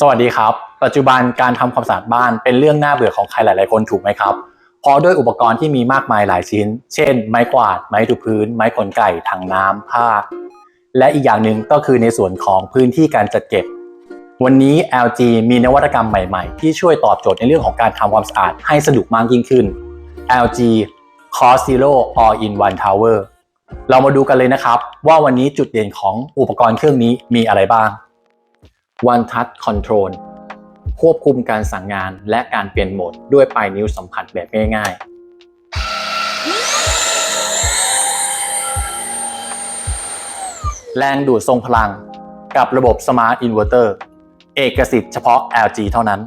สวัสดีครับ ปัจจุบันการทำความสะอาดบ้านเป็นเรื่องน่าเบื่อของใครหลาย ๆ คนถูกไหมครับ เพราะด้วยอุปกรณ์ที่มีมากมายหลายชิ้น เช่น ไม้กวาด ไม้ถูพื้น ไม้ขนไก่ถังน้ำผ้า และอีกอย่างหนึ่งก็คือในส่วนของพื้นที่การจัดเก็บ วันนี้ LG มีนวัตกรรมใหม่ ๆ ที่ช่วยตอบโจทย์ในเรื่องของการทำความสะอาดให้สะดวกมากยิ่งขึ้น LG Cost Zero All in One Tower เรามาดูกันเลยนะครับ ว่าวันนี้จุดเด่นของอุปกรณ์เครื่องนี้มีอะไรบ้าง One Touch Control ควบคุมการสั่งงานและการเปลี่ยนโหมดด้วยปลายนิ้วสัมผัสแบบง่ายๆแรงดูดทรงพลังกับระบบ Smart Inverter เอกสิทธิ์เฉพาะ LG เท่านั้น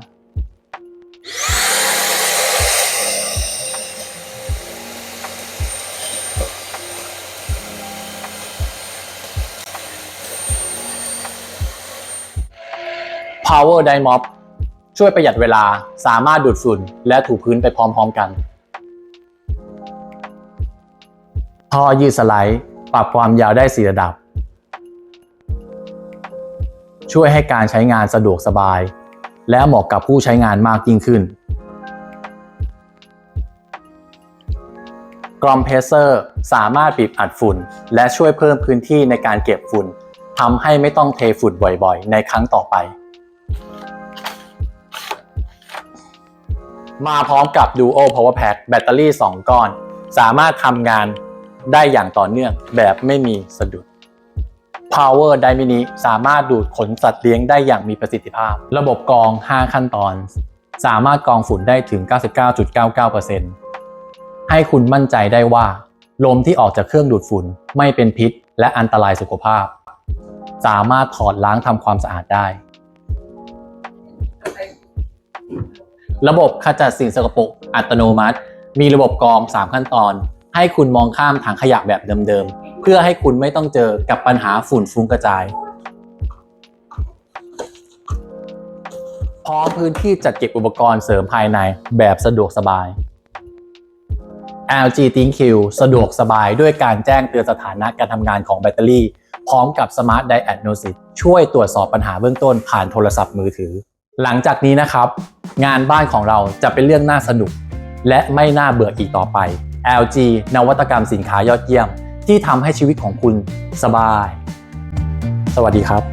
Power d y m o p ช่วยประหยัดเวลาสามารถดูดฝุ่นและถูพื้นไปพร้อมๆกันท่อยืดสไลด์ปรับความยาวได้ 4 ระดับ ช่วยให้การใช้งานสะดวกสบาย และเหมาะกับผู้ใช้งานมากยิ่งขึ้น กรอมเพรสเซอร์สามารถบีบอัดฝุ่น และช่วยเพิ่มพื้นที่ในการเก็บฝุ่นทำให้ไม่ต้องเทฝุ่นบ่อยๆ ในครั้งต่อไป มาพร้อมกับ Duo Power Pack แบตเตอรี่ 2 ก้อน สามารถทำงานได้อย่างต่อเนื่องแบบไม่มีสะดุด Power d y Mini สามารถดูดขนสัตว์เลี้ยงได้อย่างมีประสิทธิภาพ ระบบกรอง 5 ขั้นตอน สามารถกรองฝุ่นได้ถึง 99.99%ให้คุณมั่นใจได้ว่า ลมที่ออกจากเครื่องดูดฝุ่นไม่เป็นพิษ และอันตรายสุขภาพ สามารถถอดล้างทำความสะอาดได้ ระบบขจัดสิ่งสกปรกอัตโนมัติ มีระบบกรอง 3 ขั้นตอน ให้คุณมองข้ามถังขยะแบบเดิมๆ เพื่อให้คุณไม่ต้องเจอกับปัญหาฝุ่นฟุ้งกระจาย พร้อมพื้นที่จัดเก็บอุปกรณ์เสริมภายในแบบสะดวกสบาย LG ThinQ สะดวกสบายด้วยการแจ้งเตือนสถานะการทำงานของแบตเตอรี่ พร้อมกับ Smart Diagnosis ช่วยตรวจสอบปัญหาเบื้องต้นผ่านโทรศัพท์มือถือ หลังจากนี้นะครับ งานบ้านของเราจะเป็นเรื่องน่าสนุก และไม่น่าเบื่ออีกต่อไป LG นวัตกรรมสินค้ายอดเยี่ยม ที่ทำให้ชีวิตของคุณสบาย สวัสดีครับ